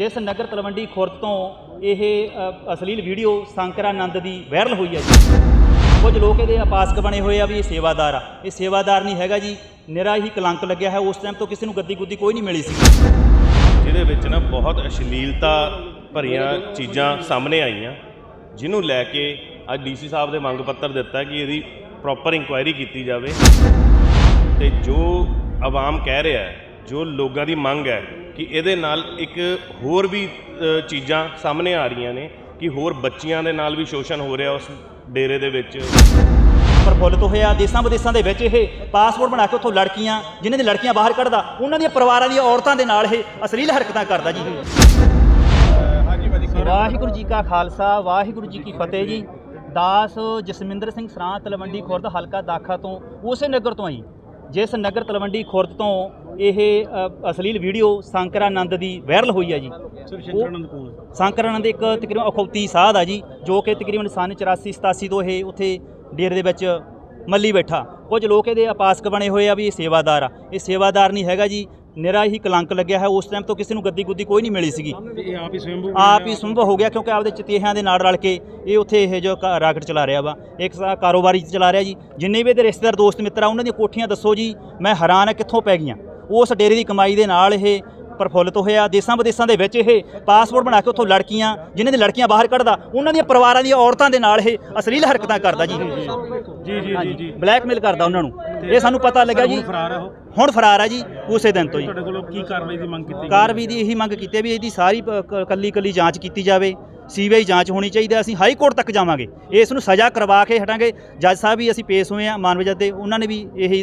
ਜਿਸ ਨਗਰ ਤਲਵੰਡੀ ਖੁਰਦ ਤੋਂ ਇਹ ਅਸ਼ਲੀਲ ਵੀਡੀਓ ਸੰਕਰਾਨੰਦ ਦੀ ਵਾਇਰਲ ਹੋਈ ਹੈ ਜੀ। ਕੁਝ ਲੋਕ ਇਹਦੇ ਉਪਾਸਕ ਬਣੇ ਹੋਏ ਆ ਵੀ ਇਹ ਸੇਵਾਦਾਰ ਆ। ਇਹ ਸੇਵਾਦਾਰ ਨਹੀਂ ਹੈਗਾ ਜੀ। ਨਿਰਾ ਹੀ ਕਲੰਕ ਲੱਗਿਆ ਹੈ। ਉਸ ਟਾਈਮ ਤੋਂ ਕਿਸੇ ਨੂੰ ਗੱਦੀ ਗੁੱਦੀ ਕੋਈ ਨਹੀਂ ਮਿਲੀ ਸੀ। ਜਿਹਦੇ ਵਿੱਚ ਨਾ ਬਹੁਤ ਅਸ਼ਲੀਲਤਾ ਭਰੀਆਂ ਚੀਜ਼ਾਂ ਸਾਹਮਣੇ ਆਈਆਂ। ਜਿਹਨੂੰ ਲੈ ਕੇ ਅੱਜ ਡੀਸੀ ਸਾਹਿਬ ਦੇ ਮੰਗ ਪੱਤਰ ਦਿੱਤਾ ਕਿ ਇਹਦੀ ਪ੍ਰੋਪਰ ਇਨਕੁਆਇਰੀ ਕੀਤੀ ਜਾਵੇ। ਤੇ ਜੋ ਆਵਾਮ ਕਹਿ ਰਿਹਾ ਹੈ ਜੋ ਲੋਕਾਂ ਦੀ ਮੰਗ ਹੈ ਕਿ ਇਹਦੇ ਨਾਲ ਇੱਕ ਹੋਰ ਵੀ ਚੀਜ਼ਾਂ ਸਾਹਮਣੇ ਆ ਰਹੀਆਂ ਨੇ ਕਿ ਹੋਰ ਬੱਚੀਆਂ ਦੇ ਨਾਲ ਵੀ ਸ਼ੋਸ਼ਣ ਹੋ ਰਿਹਾ ਉਸ ਡੇਰੇ ਦੇ ਵਿੱਚ। ਪ੍ਰਫੁੱਲਤ ਹੋਇਆ ਦੇਸਾਂ ਵਿਦੇਸਾਂ ਦੇ ਵਿੱਚ ਇਹ ਪਾਸਪੋਰਟ ਬਣਾ ਕੇ ਉੱਥੋਂ ਲੜਕੀਆਂ ਜਿਨ੍ਹਾਂ ਦੀ ਲੜਕੀਆਂ ਬਾਹਰ ਕੱਢਦਾ ਉਹਨਾਂ ਦੀਆਂ ਪਰਿਵਾਰਾਂ ਦੀਆਂ ਔਰਤਾਂ ਦੇ ਨਾਲ ਇਹ ਅਸ਼ਲੀਲ ਹਰਕਤਾਂ ਕਰਦਾ ਜੀ। ਵਾਹਿਗੁਰੂ ਜੀ ਕਾ ਖਾਲਸਾ ਵਾਹਿਗੁਰੂ ਜੀ ਕੀ ਫਤਿਹ ਜੀ। ਦਾਸ ਜਸਮਿੰਦਰ ਸਿੰਘ ਸਰਾਂ ਤਲਵੰਡੀ ਖੁਰਦ ਹਲਕਾ ਦਾਖਾ ਤੋਂ ਉਸੇ ਨਗਰ ਤੋਂ ਆਈ। ਜਿਸ ਨਗਰ ਤਲਵੰਡੀ ਖੁਰਦ ਤੋਂ ਇਹ ਅਸ਼ਲੀਲ ਵੀਡੀਓ ਸੰਕਰਾਨੰਦ ਦੀ ਵਾਇਰਲ ਹੋਈ ਹੈ ਜੀ। ਸ਼ੰਕਰਾਨੰਦ ਇੱਕ ਤਕਰੀਬਨ ਅਖੌਤੀ ਸਾਧ ਆ ਜੀ ਜੋ ਕਿ ਤਕਰੀਬਨ ਸਨ 84 87 ਤੋਂ ਇਹ ਉੱਥੇ ਡੇਰੇ ਦੇ ਵਿੱਚ ਮੱਲੀ ਬੈਠਾ। ਕੁਝ ਲੋਕ ਇਹਦੇ ਉਪਾਸਕ ਬਣੇ ਹੋਏ ਆ ਵੀ ਇਹ ਸੇਵਾਦਾਰ ਆ। ਇਹ ਸੇਵਾਦਾਰ ਨਹੀਂ ਹੈਗਾ ਜੀ ਨਿਰਾ ਹੀ ਕਲੰਕ ਲੱਗਿਆ ਹੈ। ਉਸ ਟਾਈਮ ਤੋਂ ਕਿਸੇ ਨੂੰ ਗੱਦੀ ਗੁੱਦੀ ਕੋਈ ਨਹੀਂ ਮਿਲੀ ਸੀਗੀ। ਤੇ ਇਹ ਆਪ ਹੀ ਸਵੈੰਭੂ ਆਪ ਹੀ ਸੰਭਵ ਹੋ ਗਿਆ ਕਿਉਂਕਿ ਆਪਦੇ ਚਤੇਹਿਆਂ ਦੇ ਨਾਲ ਰਲ ਕੇ ਇਹ ਉੱਥੇ ਇਹ ਜੋ ਕਾ- ਰਾਕਟ ਚਲਾ ਰਿਹਾ ਵਾ। ਇੱਕ ਸਾ ਕਾਰੋਬਾਰੀ ਚਲਾ ਰਿਹਾ ਜੀ। ਜਿੰਨੇ ਵੀ ਇਹਦੇ ਰਿਸ਼ਤੇਦਾਰ ਦੋਸਤ ਮਿੱਤਰ ਆ ਉਹਨਾਂ ਦੀਆਂ ਕੋਠੀਆਂ ਦੱਸੋ ਜੀ ਮੈਂ ਹੈਰਾਨ ਆ ਕਿੱਥੋਂ ਪੈ ਗਈਆਂ। ਉਸ ਡੇਰੇ ਦੀ ਕਮਾਈ ਦੇ ਨਾਲ ਇਹ ਪ੍ਰਫੁੱਲਤ ਹੋਇਆ ਦੇਸਾਂ ਵਿਦੇਸਾਂ ਦੇ ਵਿੱਚ ਇਹ ਪਾਸਪੋਰਟ ਬਣਾ ਕੇ ਉੱਥੋਂ ਲੜਕੀਆਂ ਜਿਨ੍ਹਾਂ ਦੀ ਲੜਕੀਆਂ ਬਾਹਰ ਕੱਢਦਾ ਉਹਨਾਂ ਦੀਆਂ ਪਰਿਵਾਰਾਂ ਦੀਆਂ ਔਰਤਾਂ ਦੇ ਨਾਲ ਇਹ ਅਸ਼ਲੀਲ ਹਰਕਤਾਂ ਕਰਦਾ ਜੀ। ਜੀ ਜੀ ਜੀ ਬਲੈਕਮੇਲ ਕਰਦਾ ਉਹਨਾਂ ਨੂੰ। ਇਹ ਸਾਨੂੰ ਪਤਾ ਲੱਗਾ ਜੀ। ਹੁਣ ਫਰਾਰ ਹੈ ਆ ਜੀ ਉਸੇ ਦਿਨ ਤੋਂ ਜੀ ਤੁਹਾਡੇ ਕੋਲੋਂ ਕੀ ਕਾਰਵਾਈ ਦੀ ਮੰਗ ਕੀਤੀ? ਕਾਰਵਾਈ ਦੀ ਇਹੀ ਮੰਗ ਕੀਤੀ ਹੈ ਵੀ ਇਹਦੀ ਸਾਰੀ ਪ- ਕ- ਕੱਲੀ ਕੱਲੀ ਜਾਂਚ ਕੀਤੀ ਜਾਵੇ। ਸੀਬੀਆਈ ਜਾਂਚ ਹੋਣੀ ਚਾਹੀਦੀ ਹੈ ਅਸੀਂ ਹਾਈ ਕੋਰਟ ਤੱਕ ਜਾਵਾਂਗੇ। ਇਸ ਨੂੰ ਸਜ਼ਾ ਕਰਵਾ ਕੇ ਹਟਾਂਗੇ। ਜੱਜ ਸਾਹਿਬ ਵੀ ਅਸੀਂ ਪੇਸ਼ ਹੋਏ ਆ ਮਾਨਵ ਜੱਜ ਦੇ ਉਹਨਾਂ ਨੇ ਵੀ ਇਹੀ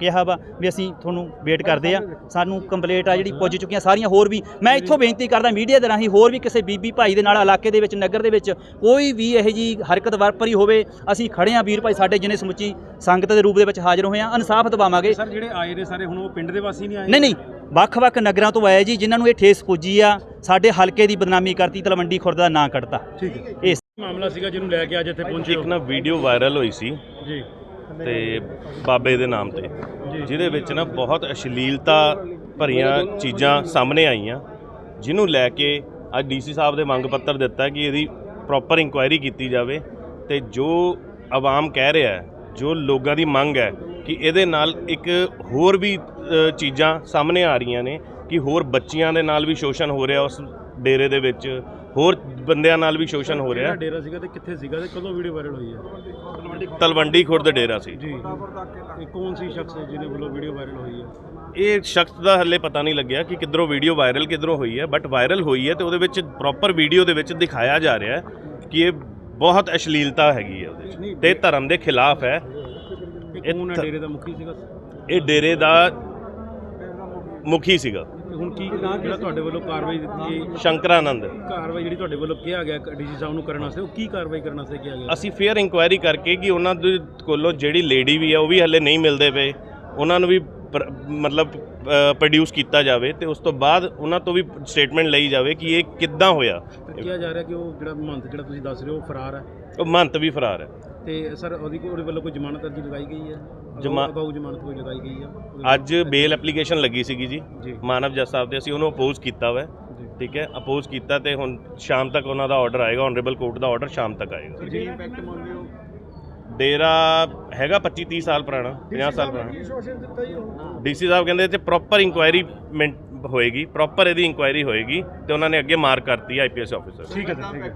ਕਿਹਾ ਵਾ ਵੀ ਅਸੀਂ ਤੁਹਾਨੂੰ ਵੇਟ ਕਰਦੇ ਆ ਸਾਨੂੰ ਕੰਪਲੇਂਟ ਆ ਜਿਹੜੀ ਪੁੱਜ ਚੁੱਕੀਆਂ ਸਾਰੀਆਂ ਹੋਰ ਵੀ ਮੈਂ ਇੱਥੋਂ ਬੇਨਤੀ ਕਰਦਾ ਮੀਡੀਆ ਦੇ ਰਾਹੀਂ ਹੋਰ ਵੀ ਕਿਸੇ ਬੀਬੀ ਭਾਈ ਦੇ ਨਾਲ ਇਲਾਕੇ ਦੇ ਵਿੱਚ ਨਗਰ ਦੇ ਵਿੱਚ ਕੋਈ ਵੀ ਇਹੋ ਜੀ ਹਰਕਤ ਵਰਪਰੀ ਹੋਵੇ ਅਸੀਂ ਖੜੇ ਆ ਵੀਰ ਭਾਈ ਸਾਡੇ ਜਿਹਨੇ ਸਮੁੱਚੀ ਸੰਗਤ ਦੇ ਰੂਪ ਦੇ ਵਿੱਚ ਹਾਜ਼ਰ ਹੋਏ ਆ ਇਨਸਾਫ ਦਿਵਾਵਾਂਗੇ। ਸਰ ਜਿਹੜੇ ਆਏ ਨੇ ਸਾਰੇ ਹੁਣ ਉਹ ਪਿੰਡ ਦੇ ਵਾਸੀ ਨਹੀਂ ਆਏ? ਨਹੀਂ ਨਹੀਂ ਵੱਖ-ਵੱਖ ਨਗਰਾਂ ਤੋਂ ਆਏ ਜੀ ਜਿਨ੍ਹਾਂ ਨੂੰ ਇਹ ਠੇਸ ਪੁੱਜੀ ਆ ਸਾਡੇ ਹਲਕੇ ਦੀ ਬਦਨਾਮੀ ਕਰਤੀ ਤਲਵੰਡੀ ਖੁਰਦ ਦਾ ਨਾਂ ਕੱਢਤਾ। ਠੀਕ ਹੈ। ਇਹ ਮਾਮਲਾ ਸੀਗਾ ਜਿਹਨੂੰ ਲੈ ਕੇ ਅੱਜ ਇੱਥੇ ਪਹੁੰਚੇ ਇੱਕ ਨਾ ਵੀਡੀਓ ਵਾਇਰਲ ਹੋਈ ਸੀ। ਜੀ। ਤੇ ਬਾਬੇ ਦੇ ਨਾਮ ਤੇ। ਜਿਹਦੇ ਵਿੱਚ ਨਾ ਬਹੁਤ ਅਸ਼ਲੀਲਤਾ ਭਰੀਆਂ ਚੀਜ਼ਾਂ ਸਾਹਮਣੇ ਆਈਆਂ ਜਿਹਨੂੰ ਲੈ ਕੇ ਅੱਜ ਡੀਸੀ ਸਾਹਿਬ ਦੇ ਮੰਗ ਪੱਤਰ ਦਿੱਤਾ ਕਿ ਇਹਦੀ ਪ੍ਰੋਪਰ ਇਨਕੁਆਇਰੀ ਕੀਤੀ ਜਾਵੇ ਤੇ ਜੋ ਆਵਾਮ ਕਹਿ ਰਿਹਾ ਹੈ ਜੋ ਲੋਕਾਂ ਦੀ ਮੰਗ ਹੈ ਕਿ ਇਹਦੇ ਨਾਲ ਇੱਕ ਹੋਰ ਵੀ ਚੀਜ਼ਾਂ ਸਾਹਮਣੇ ਆ ਰਹੀਆਂ ਨੇ ਕਿ ਹੋਰ ਬੱਚੀਆਂ ਦੇ ਨਾਲ ਵੀ ਸ਼ੋਸ਼ਣ ਹੋ ਰਿਹਾ ਉਸ ਡੇਰੇ ਦੇ ਵਿੱਚ ਹੋਰ ਬੰਦਿਆਂ ਨਾਲ ਵੀ ਸ਼ੋਸ਼ਣ ਹੋ ਰਿਹਾ। ਡੇਰਾ ਸੀਗਾ ਤੇ ਕਿੱਥੇ ਸੀਗਾ ਤੇ ਕਦੋਂ ਵੀਡੀਓ ਵਾਇਰਲ ਹੋਈ ਹੈ? ਤਲਵੰਡੀ ਖੁਰਦ ਡੇਰਾ ਸੀ। ਜੀ। ਇਹ ਕੌਣ ਸੀ ਸ਼ਖਸ ਜਿਹਨੇ ਵੱਲੋਂ ਵੀਡੀਓ ਵਾਇਰਲ ਹੋਈ ਹੈ? ਇਹ ਸ਼ਖਸ ਦਾ ਹੱਲੇ ਪਤਾ ਨਹੀਂ ਲੱਗਿਆ ਕਿ ਕਿੱਧਰੋਂ ਵੀਡੀਓ ਵਾਇਰਲ ਕਿੱਧਰੋਂ ਹੋਈ ਹੈ ਬਟ ਵਾਇਰਲ ਹੋਈ ਹੈ ਤੇ ਉਹਦੇ ਵਿੱਚ ਪ੍ਰੋਪਰ ਵੀਡੀਓ ਦੇ ਵਿੱਚ ਦਿਖਾਇਆ ਜਾ ਰਿਹਾ ਹੈ ਕਿ ਇਹ ਬਹੁਤ ਅਸ਼ਲੀਲਤਾ ਹੈਗੀ ਹੈ ਉਹਦੇ ਵਿੱਚ ਤੇ ਧਰਮ ਦੇ ਖਿਲਾਫ ਹੈ। ਇਹ ਕੌਣ ਡੇਰੇ ਦਾ ਮੁਖੀ ਸੀਗਾ? ਇਹ ਡੇਰੇ ਦਾ ਮੁਖੀ ਸੀਗਾ। ਤੇ ਹੁਣ ਕੀ ਜਿਹੜਾ ਤੁਹਾਡੇ ਵੱਲੋਂ ਕਾਰਵਾਈ ਦਿੱਤੀ ਗਈ? ਸ਼ੰਕਰਾਨੰਦ। ਕਾਰਵਾਈ ਜਿਹੜੀ ਤੁਹਾਡੇ ਵੱਲੋਂ ਕਿਹਾ ਗਿਆ ਡੀਸੀ ਸਾਹਿਬ ਨੂੰ ਕਰਨ ਵਾਸਤੇ ਉਹ ਕੀ ਕਾਰਵਾਈ ਕਰਨ ਵਾਸਤੇ ਕਿਹਾ ਗਿਆ? ਅਸੀਂ ਫੇਅਰ ਇਨਕੁਆਇਰੀ ਕਰਕੇ ਕਿ ਉਹਨਾਂ ਦੇ ਕੋਲੋਂ ਜਿਹੜੀ ਲੇਡੀ ਵੀ ਹੈ ਉਹ ਵੀ ਹੱਲੇ ਨਹੀਂ ਮਿਲਦੇ ਪਏ। ਉਹਨਾਂ ਨੂੰ ਵੀ ਮਤਲਬ ਪ੍ਰੋਡਿਊਸ ਕੀਤਾ ਜਾਵੇ ਤੇ ਉਸ ਤੋਂ ਬਾਅਦ ਉਹਨਾਂ ਤੋਂ ਵੀ ਸਟੇਟਮੈਂਟ ਲਈ ਜਾਵੇ ਕਿ ਇਹ ਕਿੱਦਾਂ ਹੋਇਆ। ਕਿਹਾ ਜਾ ਰਿਹਾ ਕਿ ਉਹ ਜਿਹੜਾ ਮਹੰਤ ਜਿਹੜਾ ਤੁਸੀਂ ਦੱਸ ਰਹੇ ਹੋ ਫਰਾਰ ਹੈ? ਉਹ ਮੰਤ ਵੀ ਫਰਾਰ ਹੈ। ਤੇ ਸਰ ਉਹਦੀ ਉਹਦੇ ਵੱਲੋਂ ਕੋਈ ਜ਼ਮਾਨਤ ਅਰਜੀ ਲਗਾਈ ਗਈ ਹੈ? ਜਮਾ- ਅਗਾਊ ਜ਼ਮਾਨਤ ਕੋਈ ਲਗਾਈ ਗਈ ਹੈ? ਉਹਦੇ ਅੱਜ ਬੇਲ ਐਪਲੀਕੇਸ਼ਨ ਲੱਗੀ ਸੀਗੀ ਜੀ। ਜੀ। ਮਾਨਵ ਜੱਜ ਸਾਹਿਬ ਤੇ ਅਸੀਂ ਉਹਨੂੰ ਅਪੋਜ਼ ਕੀਤਾ ਵਾ। ਜੀ। ਠੀਕ ਹੈ ਅਪੋਜ਼ ਕੀਤਾ ਤੇ ਹੁਣ ਸ਼ਾਮ ਤੱਕ ਉਹਨਾਂ ਦਾ ਆਰਡਰ ਆਏਗਾ ਆਨਰੇਬਲ ਕੋਰਟ ਦਾ ਆਰਡਰ ਸ਼ਾਮ ਤੱਕ ਆਏਗਾ। ਜੀ ਇੰਪੈਕਟ ਮੰਨਦੇ ਹੋ? ਡੇਰਾ ਹੈਗਾ 25 30 ਸਾਲ ਪੁਰਾਣਾ 50 ਸਾਲ ਪੁਰਾਣਾ। ਡੀਸੀ ਸਾਹਿਬ ਕਹਿੰਦੇ ਤੇ ਪ੍ਰੋਪਰ ਇਨਕੁਆਇਰੀ ਹੋਏਗੀ ਪ੍ਰੋਪਰ ਇਹਦੀ ਇਨਕੁਆਇਰੀ ਹੋਏਗੀ ਤੇ ਉਹਨਾਂ ਨੇ ਅੱਗੇ ਮਾਰਕ ਕਰਤੀ ਆਈਪੀਐਸ ਆਫੀਸਰ ਠੀਕ ਹੈ ਸਰ ਠੀਕ ਹੈ।